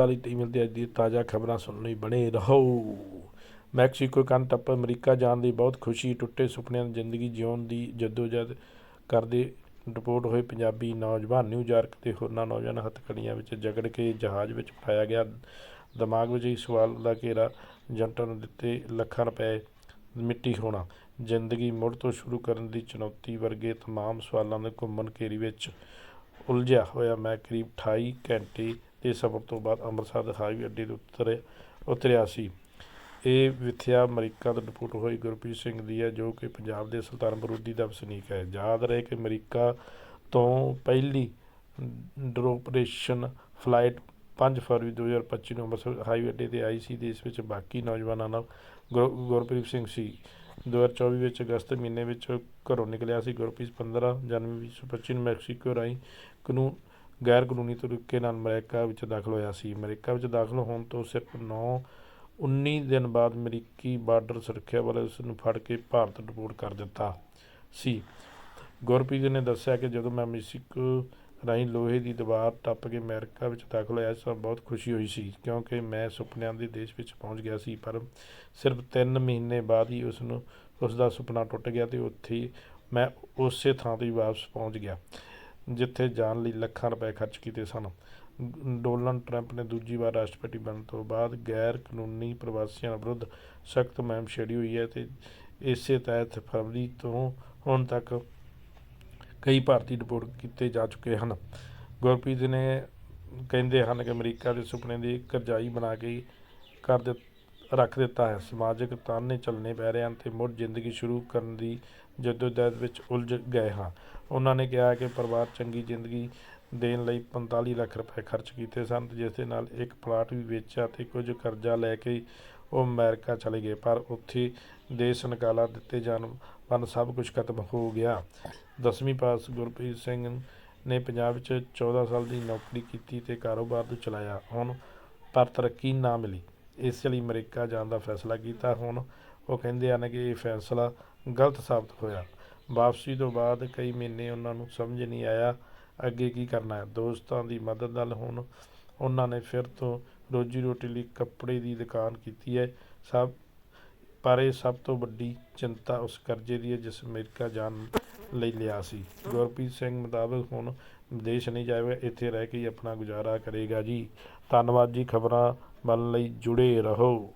ਵਾਲੀ ਟੀਮ ਦੇ ਅੱਜ ਦੀ ਤਾਜ਼ਾ ਖਬਰਾਂ ਸੁਣਨ ਲਈ ਬਣੇ ਰਹੋ। ਮੈਕਸੀਕੋ ਕੰਨ ਟੱਪ ਅਮਰੀਕਾ ਜਾਣ ਦੀ ਬਹੁਤ ਖੁਸ਼ੀ, ਟੁੱਟੇ ਸੁਪਨਿਆਂ ਦੀ ਜ਼ਿੰਦਗੀ ਜਿਉਣ ਦੀ ਜਦੋਜਹਿਦ ਕਰਦੇ ਰਿਪੋਰਟ ਹੋਏ ਪੰਜਾਬੀ ਨੌਜਵਾਨ ਨਿਊਯਾਰਕ ਤੇ ਹੋਰਨਾਂ ਨੌਜਵਾਨ ਹੱਥਕੜੀਆਂ ਵਿੱਚ ਜਗੜ ਕੇ ਜਹਾਜ਼ ਵਿੱਚ ਪਾਇਆ ਗਿਆ। ਦਿਮਾਗ ਵਿੱਚ ਇਸ ਸਵਾਲ ਦਾ ਘੇਰਾ ਏਜੰਟਾਂ ਨੂੰ ਦਿੱਤੇ ਲੱਖਾਂ ਰੁਪਏ ਮਿੱਟੀ ਹੋਣਾ। ਜ਼ਿੰਦਗੀ ਮੁੜ ਤੋਂ ਸ਼ੁਰੂ ਕਰਨ ਦੀ ਚੁਣੌਤੀ ਵਰਗੇ ਤਮਾਮ ਸਵਾਲਾਂ ਦੇ ਘੁੰਮਣ ਘੇਰੀ ਵਿੱਚ ਉਲਝਿਆ ਹੋਇਆ ਮੈਂ ਕਰੀਬ 28 ਘੰਟੇ ਦੇ ਸਫ਼ਰ ਤੋਂ ਬਾਅਦ ਅੰਮ੍ਰਿਤਸਰ ਦੇ ਹਾਈਵੇ ਅੱਡੇ ਤੇ ਉਤਰੇ, ਉਤਰਿਆ ਸੀ। ਇਹ ਵਿਥਿਆ ਅਮਰੀਕਾ ਤੋਂ ਰਿਪੋਰਟ ਹੋਈ ਗੁਰਪ੍ਰੀਤ ਸਿੰਘ ਦੀ ਹੈ, ਜੋ ਕਿ ਪੰਜਾਬ ਦੇ ਸੁਲਤਾਨਪੁਰ ਲੋਧੀ ਦਾ ਵਸਨੀਕ ਹੈ। ਯਾਦ ਰਹੇ ਕਿ ਅਮਰੀਕਾ ਤੋਂ ਪਹਿਲੀ ਡਰੋਪਰੇਸ਼ਨ ਫਲਾਈਟ 5 ਫਰਵਰੀ 2025 ਨੂੰ ਅੰਮ੍ਰਿਤਸਰ ਹਾਈਵੇ ਅੱਡੇ ਤੇ ਆਈ ਸੀ ਦੇਸ਼ ਵਿੱਚ ਬਾਕੀ ਨੌਜਵਾਨਾਂ ਨਾਲ ਗੁਰ- ਗੁਰਪ੍ਰੀਤ ਸਿੰਘ ਸੀ। 2024 ਵਿੱਚ ਅਗਸਤ ਮਹੀਨੇ ਵਿੱਚ ਘਰੋਂ ਨਿਕਲਿਆ ਸੀ ਗੁਰਪ੍ਰੀਤ 15 ਜਨਵਰੀ 2025 ਨੂੰ ਮੈਕਸੀਕੋ ਰਾਹੀਂ ਕਨੂੰ ਗੈਰ ਕਾਨੂੰਨੀ ਤਰੀਕੇ ਨਾਲ ਅਮਰੀਕਾ ਵਿੱਚ ਦਾਖਲ ਹੋਇਆ ਸੀ। ਅਮਰੀਕਾ ਵਿੱਚ ਦਾਖਲ ਹੋਣ ਤੋਂ ਸਿਰਫ 9 19 ਦਿਨ ਬਾਅਦ ਅਮਰੀਕੀ ਬਾਰਡਰ ਸੁਰੱਖਿਆ ਵਾਲੇ ਉਸ ਨੂੰ ਫੜ ਕੇ ਭਾਰਤ ਰਿਪੋਰਟ ਕਰ ਦਿੱਤਾ ਸੀ। ਗੁਰਪ੍ਰੀਤ ਨੇ ਦੱਸਿਆ ਕਿ ਜਦੋਂ ਮੈਂ ਮੈਕਸੀਕੋ ਰਾਹੀਂ ਲੋਹੇ ਦੀ ਦੀਵਾਰ ਟੱਪ ਕੇ ਅਮਰੀਕਾ ਵਿੱਚ ਦਾਖਲ ਹੋਇਆ ਤਾਂ ਬਹੁਤ ਖੁਸ਼ੀ ਹੋਈ ਸੀ, ਕਿਉਂਕਿ ਮੈਂ ਸੁਪਨਿਆਂ ਦੇ ਦੇਸ਼ ਵਿੱਚ ਪਹੁੰਚ ਗਿਆ ਸੀ, ਪਰ ਸਿਰਫ 3 ਮਹੀਨੇ ਬਾਅਦ ਹੀ ਉਸ ਨੂੰ ਉਸ ਦਾ ਸੁਪਨਾ ਟੁੱਟ ਗਿਆ ਤੇ ਉੱਥੇ ਮੈਂ ਉਸੇ ਥਾਂ ਤੇ ਵਾਪਸ ਪਹੁੰਚ ਗਿਆ। ਜਿੱਥੇ ਜਾਣ ਲਈ ਲੱਖਾਂ ਰੁਪਏ ਖਰਚ ਕੀਤੇ ਸਨ। ਡੋਨਲਡ ਟਰੰਪ ਨੇ ਦੂਜੀ ਵਾਰ ਰਾਸ਼ਟਰਪਤੀ ਬਣਨ ਤੋਂ ਬਾਅਦ ਗੈਰ ਕਾਨੂੰਨੀ ਪ੍ਰਵਾਸੀਆਂ ਵਿਰੁੱਧ ਸਖਤ ਮੁਹਿੰਮ ਛੇੜੀ ਹੋਈ ਹੈ ਤੇ ਇਸੇ ਤਹਿਤ ਫਰਵਰੀ ਤੋਂ ਹੁਣ ਤੱਕ ਕਈ ਭਾਰਤੀ ਡਿਪੋਰਟ ਕੀਤੇ ਜਾ ਚੁੱਕੇ ਹਨ। ਗੁਰਪ੍ਰੀਤ ਨੇ ਕਹਿੰਦੇ ਹਨ ਕਿ ਅਮਰੀਕਾ ਦੇ ਸੁਪਨੇ ਦੀ ਕਰਜ਼ਾਈ ਬਣਾ ਕੇ ਕਰ ਦਿੱ ਰੱਖ ਦਿੱਤਾ ਹੈ। ਸਮਾਜਿਕ ਤਾਨੇ ਚੱਲਣੇ ਪੈ ਰਹੇ ਹਨ ਤੇ ਮੁੜ ਜ਼ਿੰਦਗੀ ਸ਼ੁਰੂ ਕਰਨ ਦੀ ਜਦੋਜਹਿਦ ਵਿੱਚ ਉਲਝ ਗਏ ਹਾਂ। ਉਹਨਾਂ ਨੇ ਕਿਹਾ ਕਿ ਪਰਿਵਾਰ ਚੰਗੀ ਜ਼ਿੰਦਗੀ ਦੇਣ ਲਈ 45 ਲੱਖ ਰੁਪਏ ਖਰਚ ਕੀਤੇ ਸਨ ਜਿਸ ਦੇ ਨਾਲ ਇੱਕ ਪਲਾਟ ਵੀ ਵੇਚਿਆ ਤੇ ਕੁਝ ਕਰਜ਼ਾ ਲੈ ਕੇ ਉਹ ਅਮਰੀਕਾ ਚਲੇ ਗਏ, ਪਰ ਉੱਥੇ ਦੇਸ਼ ਨਿਕਾਲਾ ਦਿੱਤੇ ਜਾਣ ਵਨ ਸਭ ਕੁਝ ਖਤਮ ਹੋ ਗਿਆ। ਦਸਵੀਂ ਪਾਸ ਗੁਰਪ੍ਰੀਤ ਸਿੰਘ ਨੇ ਪੰਜਾਬ ਵਿੱਚ 14 ਸਾਲ ਦੀ ਨੌਕਰੀ ਕੀਤੀ ਤੇ ਕਾਰੋਬਾਰ ਨੂੰ ਚਲਾਇਆ। ਹੁਣ ਪਰ ਤਰੱਕੀ ਨਾ ਮਿਲੀ। ਇਸ ਲਈ ਅਮਰੀਕਾ ਜਾਣ ਦਾ ਫੈਸਲਾ ਕੀਤਾ। ਹੁਣ ਉਹ ਕਹਿੰਦੇ ਹਨ ਕਿ ਇਹ ਫੈਸਲਾ ਗਲਤ ਸਾਬਤ ਹੋਇਆ। ਵਾਪਸੀ ਤੋਂ ਬਾਅਦ ਕਈ ਮਹੀਨੇ ਉਹਨਾਂ ਨੂੰ ਸਮਝ ਨਹੀਂ ਆਇਆ ਅੱਗੇ ਕੀ ਕਰਨਾ ਹੈ। ਦੋਸਤਾਂ ਦੀ ਮਦਦ ਨਾਲ ਹੁਣ ਉਹਨਾਂ ਨੇ ਫਿਰ ਤੋਂ ਰੋਜੀ ਰੋਟੀ ਲਈ ਕੱਪੜੇ ਦੀ ਦੁਕਾਨ ਕੀਤੀ ਹੈ। ਸਭ ਪਰ ਇਹ ਸਭ ਤੋਂ ਵੱਡੀ ਚਿੰਤਾ ਉਸ ਕਰਜ਼ੇ ਦੀ ਹੈ ਜਿਸ ਅਮਰੀਕਾ ਜਾਣ ਲਈ ਲਿਆ ਸੀ। ਗੁਰਪ੍ਰੀਤ ਸਿੰਘ ਮੁਤਾਬਕ ਹੁਣ ਵਿਦੇਸ਼ ਨਹੀਂ ਜਾਵੇਗਾ ਇੱਥੇ ਰਹਿ ਕੇ ਹੀ ਆਪਣਾ ਗੁਜ਼ਾਰਾ ਕਰੇਗਾ ਜੀ। ਧੰਨਵਾਦ ਜੀ, ਖਬਰਾਂ ਵੱਲ ਲਈ ਜੁੜੇ ਰਹੋ।